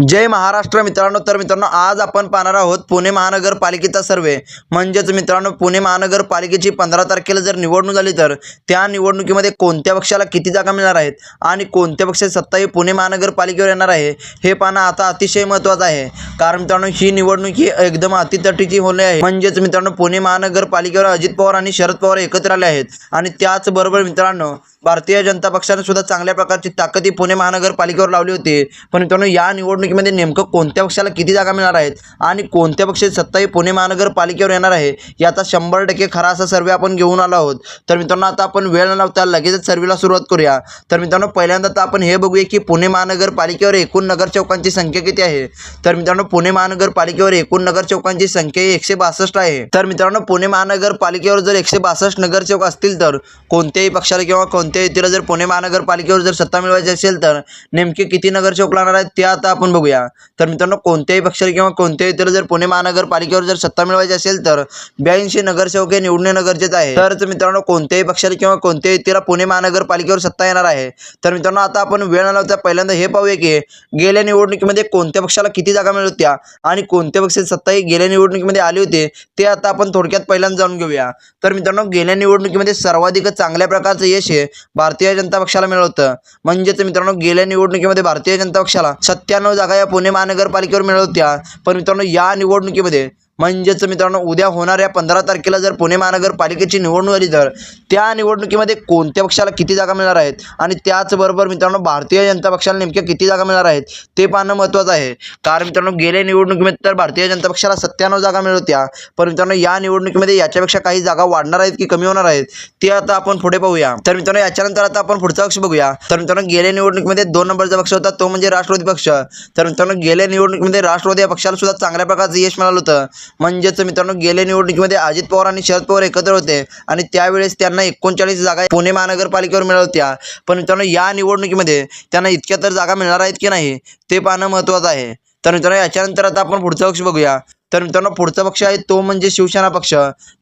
जय महाराष्ट्र मित्रांनो तर मित्रांनो आज आपण पाहणार आहोत पुणे महानगरपालिकेचा सर्वे. म्हणजेच मित्रांनो पुणे महानगरपालिकेची पंधरा तारखेला जर निवडणूक झाली तर त्या निवडणुकीमध्ये कोणत्या पक्षाला किती जागा मिळणार आहेत आणि कोणत्या पक्षाची सत्ता ही पुणे महानगरपालिकेवर येणार आहे हे पाहणं आता अतिशय महत्त्वाचं आहे. कारण मित्रांनो ही निवडणूक ही एकदम अतितटीची होणे आहे. म्हणजेच मित्रांनो पुणे महानगरपालिकेवर अजित पवार आणि शरद पवार एकत्र आले आहेत. आणि त्याचबरोबर मित्रांनो भारतीय जनता पक्षाने सुद्धा चांगल्या प्रकारची ताकद ही पुणे महानगरपालिकेवर लावली होती. पण मित्रांनो या निवडणुकीमध्ये नेमकं कोणत्या पक्षाला किती जागा मिळणार आहेत आणि कोणत्या पक्षाची सत्ता ही पुणे महानगरपालिकेवर येणार आहे याचा शंभर टक्के खरा असा सर्वे आपण घेऊन आलो आहोत. तर मित्रांनो आता आपण वेळ न लावता लगेचच सर्वेला सुरुवात करूया. तर मित्रांनो पहिल्यांदा तर आपण हे बघूया की पुणे महानगरपालिकेवर एकूण नगरसेवकांची संख्या किती आहे? तर मित्रांनो पुणे महानगरपालिकेवर एकूण नगरसेवकांची संख्या ही एकशे बासष्ट आहे. तर मित्रांनो पुणे महानगरपालिकेवर जर एकशे बासष्ट नगरचौक असतील तर कोणत्याही पक्षाला किंवा कोणत्याही युतीला जर पुणे महानगरपालिकेवर जर सत्ता मिळवायची असेल तर नेमके किती नगरसेवक लागणार आहेत ते आता आपण बघूया. तर मित्रांनो कोणत्याही पक्षाला किंवा कोणत्याही इतर जर पुणे महानगरपालिकेवर जर सत्ता मिळवायची असेल तर ब्याऐंशी नगरसेवक हे निवडणे गरजेचं आहे. तर मित्रांनो कोणत्याही पक्षाला किंवा कोणत्याही इतर पुणे महानगरपालिकेवर सत्ता येणार आहे. तर मित्रांनो आता आपण वेळ न लावता पहिल्यांदा हे पाहूया की गेल्या निवडणुकीमध्ये कोणत्या पक्षाला किती जागा मिळत होत्या आणि कोणत्या पक्षाची सत्ता ही गेल्या निवडणुकीमध्ये आली होती ते आता आपण थोडक्यात पहिल्यांदा जाणून घेऊया. तर मित्रांनो गेल्या निवडणुकीमध्ये सर्वाधिक चांगल्या प्रकारचं यश हे भारतीय जनता पक्षाला मिळालं होतं. म्हणजेच मित्रांनो गेल्या निवडणुकीमध्ये भारतीय जनता पक्षाला सत्त्याण्णव जागा या पुणे महानगरपालिकेवर मिळत होत्या पण मित्रांनो या निवडणुकीमध्ये म्हणजेच मित्रांनो उद्या होणाऱ्या पंधरा तारखेला जर पुणे महानगरपालिकेची निवडणूक आली तर त्या निवडणुकीमध्ये कोणत्या पक्षाला किती जागा मिळणार आहेत? आणि त्याचबरोबर मित्रांनो भारतीय जनता पक्षाला नेमक्या किती जागा मिळणार आहेत? ते पाहणं महत्त्वाचं आहे. कारण मित्रांनो गेल्या निवडणुकीमध्ये तर भारतीय जनता पक्षाला सत्त्याण्णव जागा मिळत होत्या. पण मित्रांनो या निवडणुकीमध्ये याच्यापेक्षा काही जागा वाढणार आहेत की कमी होणार आहेत? ते आता आपण पुढे पाहूया. तर मित्रांनो याच्यानंतर आता आपण पुढचा पक्ष बघूया. तर मित्रांनो गेल्या निवडणुकीमध्ये दोन नंबरचा पक्ष होता तो म्हणजे राष्ट्रवादी पक्ष. तर मित्रांनो गेल्या निवडणुकीमध्ये राष्ट्रवादी या पक्षाला सुद्धा चांगल्या प्रकारचं यश मिळालं होतं. म्हणजेच मित्रांनो गेल्या निवडणुकीमध्ये अजित पवार आणि शरद पवार एकत्र होते आणि त्यावेळेस त्यांना एकोणचाळीस जागा पुणे महानगरपालिकेवर मिळवत्या होत्या. पण मित्रांनो या निवडणुकीमध्ये त्यांना इतक्या तर जागा मिळणार आहेत की नाही ते पाहणं महत्त्वाचं आहे. तर मित्रांनो याच्यानंतर आता आपण पुढचा पक्ष बघूया. तर मित्रांनो पुढचा पक्ष आहे तो म्हणजे शिवसेना पक्ष.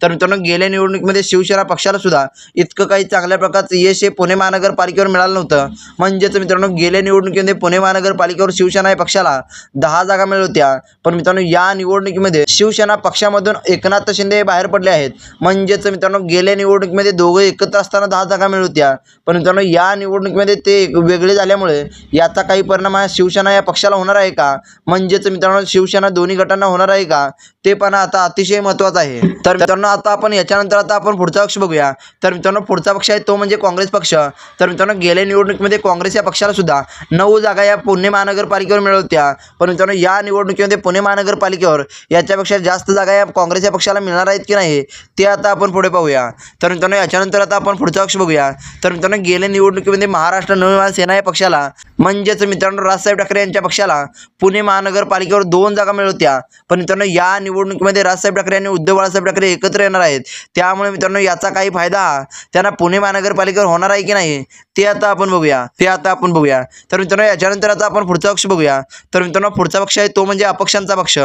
तर मित्रांनो गेल्या निवडणुकीमध्ये शिवसेना पक्षाला सुद्धा इतकं काही चांगल्या प्रकारचं यश हे पुणे महानगरपालिकेवर मिळालं नव्हतं. म्हणजेच मित्रांनो गेल्या निवडणुकीमध्ये पुणे महानगरपालिकेवर शिवसेना या पक्षाला दहा जागा मिळत होत्या. पण मित्रांनो या निवडणुकीमध्ये शिवसेना पक्षामधून एकनाथ शिंदे हे बाहेर पडले आहेत. म्हणजेच मित्रांनो गेल्या निवडणुकीमध्ये दोघं एकत्र असताना दहा जागा मिळत होत्या. पण मित्रांनो या निवडणुकीमध्ये ते वेगळे झाल्यामुळे याचा काही परिणाम हा शिवसेना या पक्षाला होणार आहे का? म्हणजेच मित्रांनो शिवसेना दोन्ही गटांना होणार आहे का? ते पण आता अतिशय महत्त्वाचं आहे. तर मित्रांनो आता आपण याच्यानंतर आता आपण पुढचा पक्ष बघूया. तर मित्रांनो पुढचा पक्ष आहे तो म्हणजे काँग्रेस पक्ष. तर मित्रांनो गेल्या निवडणुकीमध्ये काँग्रेस या पक्षाला सुद्धा नऊ जागा या पुणे महानगरपालिकेवर मिळवत्या. पण मित्रांनो या निवडणुकीमध्ये पुणे महानगरपालिकेवर याच्यापेक्षा जास्त जागा या काँग्रेस या पक्षाला मिळणार आहेत की नाही ते आता आपण पुढे पाहूया. तर मित्रांनो याच्यानंतर आता आपण पुढचा पक्ष बघूया. तर मित्रांनो गेल्या निवडणुकीमध्ये महाराष्ट्र नवनिर्माण सेना या पक्षाला म्हणजेच मित्रांनो राजसाहेब ठाकरे यांच्या पक्षाला पुणे महानगरपालिकेवर दोन जागा मिळवत्या. पण मित्रांनो या निवडणुकीमध्ये राजसाहेब ठाकरे आणि उद्धव बाळासाहेब ठाकरे एकत्र येणार आहेत. त्यामुळे मित्रांनो याचा काही फायदा त्यांना पुणे महानगरपालिकेवर होणार आहे की नाही ते आता आपण बघूया. ते आता आपण बघूया. तर मित्रांनो याच्यानंतर आता आपण पुढचा पक्ष बघूया. तर मित्रांनो पुढचा पक्ष आहे तो म्हणजे अपक्षांचा पक्ष.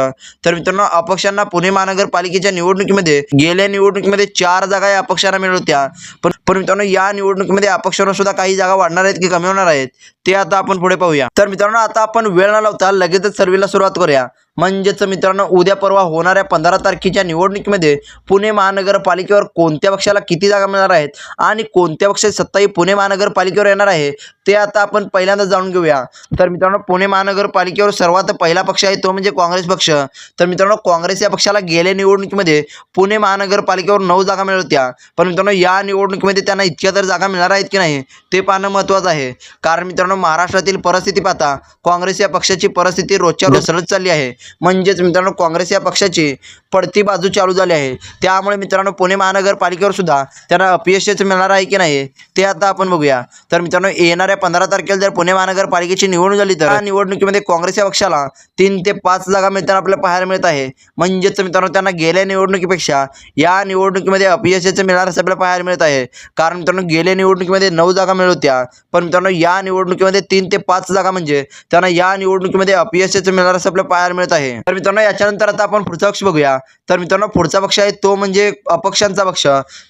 तर मित्रांनो अपक्षांना पुणे महानगरपालिकेच्या निवडणुकीमध्ये गेल्या निवडणुकीमध्ये चार जागा या अपक्षांना मिळत होत्या. पण पण मित्रांनो या निवडणुकीमध्ये अपक्षांना सुद्धा काही जागा वाढणार आहेत की कमी होणार आहेत ते आता आपण पुढे पाहूया. तर मित्रांनो आता आपण वेळ न लावता लगेचच सर्वेला सुरुवात करूया. म्हणजेच मित्रांनो उद्या परवा होणाऱ्या पंधरा तारखेच्या निवडणुकीमध्ये पुणे महानगरपालिकेवर कोणत्या पक्षाला किती जागा मिळणार आहेत आणि कोणत्या पक्षाची सत्ता ही पुणे महानगरपालिकेवर येणार आहे ते आता आपण पहिल्यांदा जाणून घेऊया. तर मित्रांनो पुणे महानगरपालिकेवर सर्वात पहिला पक्ष आहे तो म्हणजे काँग्रेस पक्ष. तर मित्रांनो काँग्रेस या पक्षाला गेल्या निवडणुकीमध्ये पुणे महानगरपालिकेवर नऊ जागा मिळत होत्या. पण मित्रांनो या निवडणुकीमध्ये त्यांना इतक्या तर जागा मिळणार आहेत की नाही ते पाहणं महत्त्वाचं आहे. कारण मित्रांनो महाराष्ट्रातील परिस्थिती पाहता काँग्रेस या पक्षाची परिस्थिती रोजच्या रोज चालली आहे. म्हणजेच मित्रांनो काँग्रेस या पक्षाची पडती बाजू चालू झाली आहे. त्यामुळे मित्रांनो पुणे महानगरपालिकेवर सुद्धा त्यांना अपयशच मिळणार आहे की नाही ते आता आपण बघूया. तर मित्रांनो येणाऱ्या पंधरा तारखेला जर पुणे महानगरपालिकेची निवडणूक झाली तर? या निवडणुकीमध्ये काँग्रेस या पक्षाला तीन ते पाच जागा मिळताना आपल्याला पाहायला मिळत आहे. म्हणजेच मित्रांनो त्यांना गेल्या निवडणुकीपेक्षा या निवडणुकीमध्ये अपयशाचं मिळणार असं आपल्याला पाहायला मिळत आहे. कारण मित्रांनो गेल्या निवडणुकीमध्ये नऊ जागा मिळत होत्या. पण मित्रांनो या निवडणुकीमध्ये तीन ते पाच जागा म्हणजे त्यांना या निवडणुकीमध्ये अपयशाचं मिळणार असं आपल्याला पाहायला मिळत आहे. तर मित्रांनो याच्यानंतर आता आपण पुढचा पक्ष बघूया. तर मित्रांनो पुढचा पक्ष आहे तो म्हणजे अपक्षांचा पक्ष.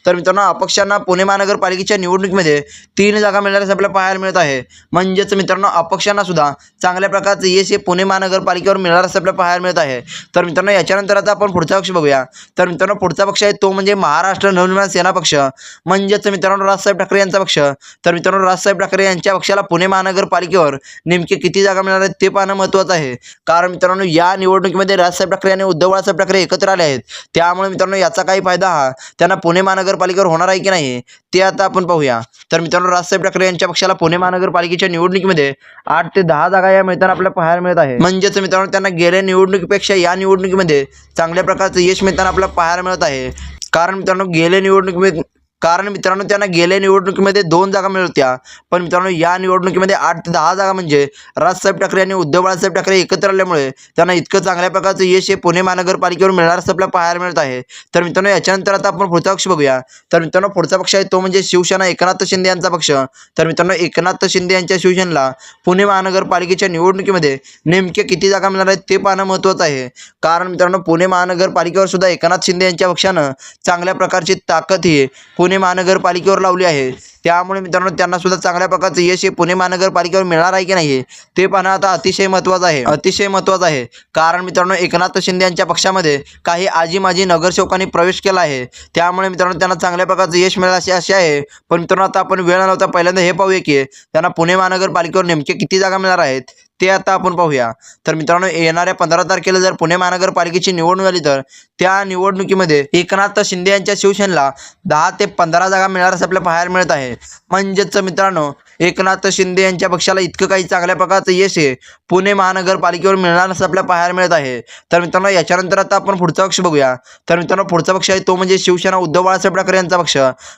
तर मित्रांनो अपक्षांना पुणे महानगरपालिकेच्या निवडणुकीमध्ये तीन जागा मिळणार असं आपल्याला पाहायला मिळत मिळत आहे. म्हणजेच मित्रांनो अपक्षांना सुद्धा चांगल्या प्रकारचं यश हे पुणे महानगरपालिकेवर मिळणार असं आपल्याला पाहायला मिळत आहे. तर मित्रांनो याच्यानंतर आता आपण पुढचा पक्ष बघूया. तर मित्रांनो पुढचा पक्ष आहे तो म्हणजे महाराष्ट्र नवनिर्माण सेना पक्ष. म्हणजेच मित्रांनो राजसाहेब ठाकरे यांचा पक्ष. तर मित्रांनो राजसाहेब ठाकरे यांच्या पक्षाला पुणे महानगरपालिकेवर नेमके किती जागा मिळणार आहेत ते पाहणं महत्त्वाचं आहे. कारण मित्रांनो या निवडणुकीमध्ये राजसाहेब ठाकरे आणि उद्धव बाळासाहेब ठाकरे एकत्र आले आहेत. त्यामुळे मित्रांनो याचा काही फायदा हा त्यांना पुणे महानगरपालिकेवर होणार आहे की नाही ते आता आपण पाहूया. तर मित्रांनो राजसाहेब ठाकरे यांच्या पक्षाला पुणे महानगरपालिकेच्या निवडणुकीमध्ये आठ ते दहा जागा या मैदान आपल्याला पाहायला मिळत आहे. म्हणजेच मित्रांनो त्यांना गेल्या निवडणुकीपेक्षा या निवडणुकीमध्ये चांगल्या प्रकारचं यश मिळताना आपल्याला पाहायला मिळत आहे. कारण मित्रांनो गेल्या निवडणुकीमध्ये कारण मित्रांनो त्यांना गेल्या निवडणुकीमध्ये दोन जागा मिळत होत्या पण मित्रांनो या निवडणुकीमध्ये आठ ते दहा जागा म्हणजे राजसाहेब ठाकरे आणि उद्धव बाळासाहेब ठाकरे एकत्र आल्यामुळे त्यांना इतकं चांगल्या प्रकारचं यश हे पुणे महानगरपालिकेवर मिळणार असं आपल्याला पाहायला मिळत आहे. तर मित्रांनो याच्यानंतर आता आपण पुढचा पक्ष बघूया. तर मित्रांनो पुढचा पक्ष आहे तो म्हणजे शिवसेना एकनाथ शिंदे यांचा पक्ष. तर मित्रांनो एकनाथ शिंदे यांच्या शिवसेनेला पुणे महानगरपालिकेच्या निवडणुकीमध्ये नेमके किती जागा मिळणार आहेत ते पाहणं महत्त्वाचं आहे. कारण मित्रांनो पुणे महानगरपालिकेवर सुद्धा एकनाथ शिंदे यांच्या पक्षानं चांगल्या प्रकारची ताकद ही पुणे पुणे महानगरपालिकेवर लावली आहे. त्यामुळे मित्रांनो त्यांना सुद्धा चांगल्या प्रकारचं यश हे पुणे महानगरपालिकेवर मिळणार आहे की नाही ते पाहणं आता अतिशय महत्त्वाचं आहे. अतिशय महत्त्वाचं आहे. कारण मित्रांनो एकनाथ शिंदे यांच्या पक्षामध्ये काही आजी माजी नगरसेवकांनी प्रवेश केला आहे. त्यामुळे मित्रांनो त्यांना चांगल्या प्रकारचं यश मिळेल असे असे आहे. पण मित्रांनो आता आपण वेळ नव्हता पहिल्यांदा हे पाहूया की त्यांना पुणे महानगरपालिकेवर नेमके किती जागा मिळणार आहेत. ते आता आपण पाहूया. तर मित्रांनो येणाऱ्या पंधरा तारखेला जर पुणे महानगरपालिकेची निवडणूक झाली तर त्या निवडणुकीमध्ये एकनाथ शिंदे यांच्या शिवसेनेला दहा ते पंधरा जागा मिळणार असं आपल्याला पाहायला मिळत आहे. म्हणजेच मित्रांनो एकनाथ शिंदे यांच्या पक्षाला इतकं काही चांगल्या प्रकारचं यश आहे पुणे महानगरपालिकेवर मिळणार असं आपल्याला पाहायला मिळत आहे. तर मित्रांनो याच्यानंतर आता आपण पुढचा पक्ष बघूया. तर मित्रांनो पुढचा पक्ष आहे तो म्हणजे शिवसेना उद्धव बाळासाहेब ठाकरे यांचा पक्ष.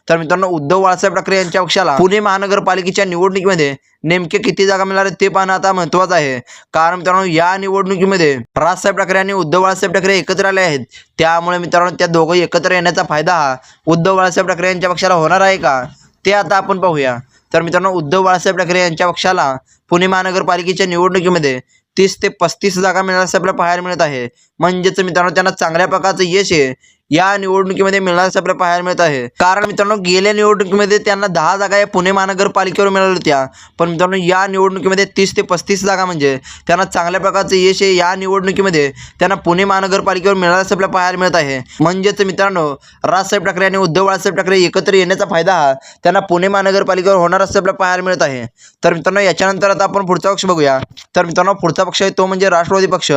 तर मित्रांनो उद्धव बाळासाहेब ठाकरे यांच्या पक्षाला पुणे महानगरपालिकेच्या निवडणुकीमध्ये नेमके किती जागा मिळणार ते पाहणं आता महत्त्वाचं आहे. कारण मित्रांनो या निवडणुकीमध्ये राजसाहेब ठाकरे आणि उद्धव बाळासाहेब ठाकरे एकत्र आले आहेत. त्यामुळे मित्रांनो त्या दोघं एकत्र येण्याचा फायदा हा उद्धव बाळासाहेब ठाकरे यांच्या पक्षाला होणार आहे का? ते आता आपण पाहूया. तर मित्रांनो उद्धव बाळासाहेब ठाकरे यांच्या पक्षाला पुणे महानगरपालिकेच्या निवडणुकीमध्ये तीस ते पस्तीस जागा मिळणार असं आपल्याला पाहायला मिळत आहे. म्हणजेच मित्रांनो त्यांना चांगल्या प्रकारचं यश आहे. या निवडणुकीमध्ये मिळणार असं आपल्याला पाहायला मिळत आहे. कारण मित्रांनो गेल्या निवडणुकीमध्ये त्यांना दहा जागा या पुणे महानगरपालिकेवर मिळाल्या होत्या. पण मित्रांनो या निवडणुकीमध्ये तीस ते पस्तीस जागा म्हणजे त्यांना चांगल्या प्रकारचं यश आहे. या निवडणुकीमध्ये त्यांना पुणे महानगरपालिकेवर मिळणार असं आपल्याला पाहायला मिळत आहे. म्हणजेच मित्रांनो राजसाहेब ठाकरे आणि उद्धव बाळासाहेब ठाकरे एकत्र येण्याचा फायदा हा त्यांना पुणे महानगरपालिकेवर होणार असं आपल्याला पाहायला मिळत आहे. तर मित्रांनो याच्यानंतर आता आपण पुढचा पक्ष बघूया. तर मित्रांनो पुढचा पक्ष आहे तो म्हणजे राष्ट्रवादी पक्ष.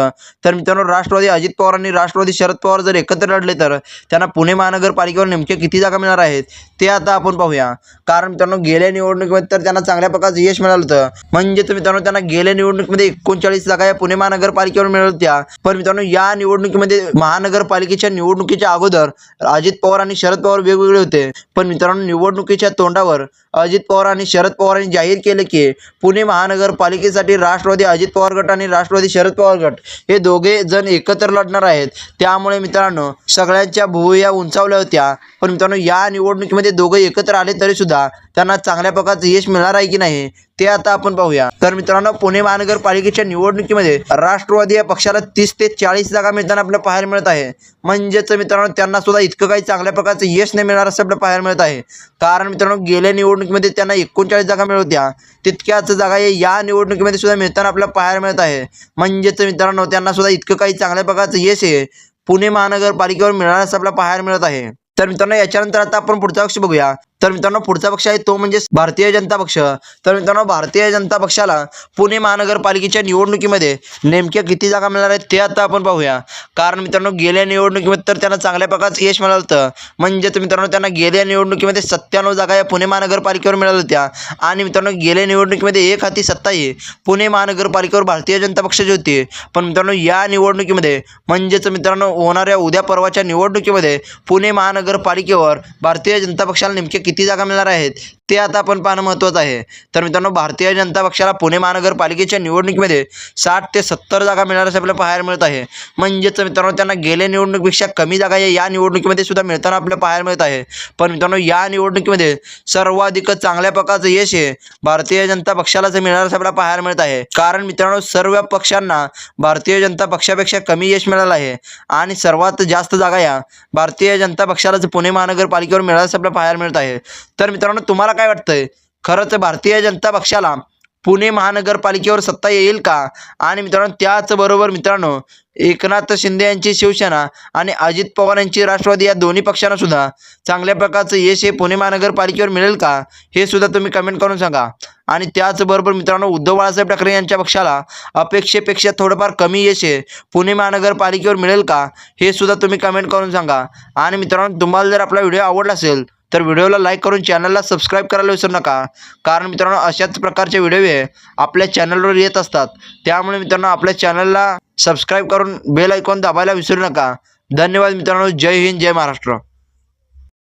तर मित्रांनो राष्ट्रवादी अजित पवार आणि राष्ट्रवादी शरद पवार जर एकत्र लढले तर त्यांना पुणे महानगरपालिकेवर नेमके किती जागा मिळणार आहेत ते आता आपण पाहूया. कारण मित्रांनो गेल्या निवडणुकीमध्ये तर त्यांना चांगल्या प्रकारचं यश मिळालं होतं. म्हणजेच मित्रांनो त्यांना गेल्या निवडणुकीमध्ये एकोणचाळीस जागा या पुणे महानगरपालिकेवर मिळत होत्या. पण मित्रांनो या निवडणुकीमध्ये महानगरपालिकेच्या निवडणुकीच्या अगोदर अजित पवार आणि शरद पवार वेगवेगळे होते. पण मित्रांनो निवडणुकीच्या तोंडावर अजित पवार आणि शरद पवारांनी जाहीर केले की पुणे महानगरपालिकेसाठी राष्ट्रवादी अजित पवार गट आणि राष्ट्रवादी शरद पवार गट हे दोघे जण एकत्र लढणार आहेत. त्यामुळे मित्रांनो सगळ्यांच्या भुवया उंचावल्या होत्या. पण मित्रांनो या निवडणुकीमध्ये दोघं एकत्र आले तरी सुद्धा त्यांना चांगल्या प्रकारचं यश मिळणार आहे की नाही ते आता आपण पाहूया. तर मित्रांनो पुणे महानगरपालिकेच्या निवडणुकीमध्ये राष्ट्रवादी या पक्षाला तीस ते चाळीस जागा मिळताना आपल्याला पाहायला मिळत आहे. म्हणजेच मित्रांनो त्यांना सुद्धा इतकं काही चांगल्या प्रकारचं यश नाही मिळणार असं आपल्याला पाहायला मिळत आहे. कारण मित्रांनो गेल्या निवडणुकीमध्ये त्यांना एकोणचाळीस जागा मिळवत्या तितक्याच जागा या निवडणुकीमध्ये सुद्धा मिळताना आपल्याला पाहायला मिळत आहे. म्हणजेच मित्रांनो त्यांना सुद्धा इतकं काही चांगल्या प्रकारचं यश आहे पुणे महानगरपालिकेवर मिळणार असं आपल्याला पाहायला मिळत आहे. तर मित्रांनो याच्यानंतर आता आपण पुढचा पक्ष बघूया. तर मित्रांनो पुढचा पक्ष आहे तो म्हणजे भारतीय जनता पक्ष. तर मित्रांनो भारतीय जनता पक्षाला पुणे महानगरपालिकेच्या निवडणुकीमध्ये नेमक्या किती जागा मिळणार आहेत ते आता आपण पाहूया. कारण मित्रांनो गेल्या निवडणुकीमध्ये तर त्यांना चांगल्या प्रकारचं यश मिळालं होतं. म्हणजेच मित्रांनो त्यांना गेल्या निवडणुकीमध्ये सत्त्याण्णव जागा या पुणे महानगरपालिकेवर मिळाल्या होत्या. आणि मित्रांनो गेल्या निवडणुकीमध्ये एक हाती सत्ता ही पुणे महानगरपालिकेवर भारतीय जनता पक्षाची होती. पण मित्रांनो या निवडणुकीमध्ये म्हणजेच मित्रांनो होणाऱ्या उद्या परवाच्या निवडणुकीमध्ये पुणे महानगरपालिकेवर भारतीय जनता पक्षाला नेमके किती जागा मिळणार आहेत? ते आता आपण पाहणं महत्त्वाचं आहे. तर मित्रांनो भारतीय जनता पक्षाला पुणे महानगरपालिकेच्या निवडणुकीमध्ये साठ ते सत्तर जागा मिळणार असं आपल्याला पाहायला मिळत आहे. म्हणजेच मित्रांनो त्यांना गेल्या निवडणुकीपेक्षा कमी जागा या या निवडणुकीमध्ये सुद्धा मिळताना आपल्याला पाहायला मिळत आहे. पण मित्रांनो या निवडणुकीमध्ये सर्वाधिक चांगल्या प्रकारचं यश हे भारतीय जनता पक्षालाच मिळणार असं आपल्याला पाहायला मिळत आहे. कारण मित्रांनो सर्व पक्षांना भारतीय जनता पक्षापेक्षा कमी यश मिळालं आहे. आणि सर्वात जास्त जागा या भारतीय जनता पक्षालाच पुणे महानगरपालिकेवर मिळाल्याचं आपल्याला पाहायला मिळत आहे. तर मित्रांनो तुम्हाला काय वाटतंय? खरंच भारतीय जनता पक्षाला पुणे महानगरपालिकेवर सत्ता येईल का? आणि मित्रांनो त्याचबरोबर मित्रांनो एकनाथ शिंदे यांची शिवसेना आणि अजित पवार यांची राष्ट्रवादी या दोन्ही पक्षांना सुद्धा चांगल्या प्रकारचं यश हे पुणे महानगरपालिकेवर मिळेल का? हे सुद्धा तुम्ही कमेंट करून सांगा. आणि त्याचबरोबर मित्रांनो उद्धव बाळासाहेब ठाकरे यांच्या पक्षाला अपेक्षेपेक्षा थोडंफार कमी यश हे पुणे महानगरपालिकेवर मिळेल का? हे सुद्धा तुम्ही कमेंट करून सांगा. आणि मित्रांनो तुम्हाला जर आपला व्हिडिओ आवडला असेल तर व्हिडिओला लाईक करून चॅनलला सबस्क्राईब करायला विसरू नका. कारण मित्रांनो अशाच प्रकारचे व्हिडिओ हे आपल्या चॅनलवर येत असतात. त्यामुळे मित्रांनो आपल्या चॅनलला सबस्क्राईब करून बेल आयकॉन दाबायला विसरू नका. धन्यवाद मित्रांनो. जय हिंद जय महाराष्ट्र.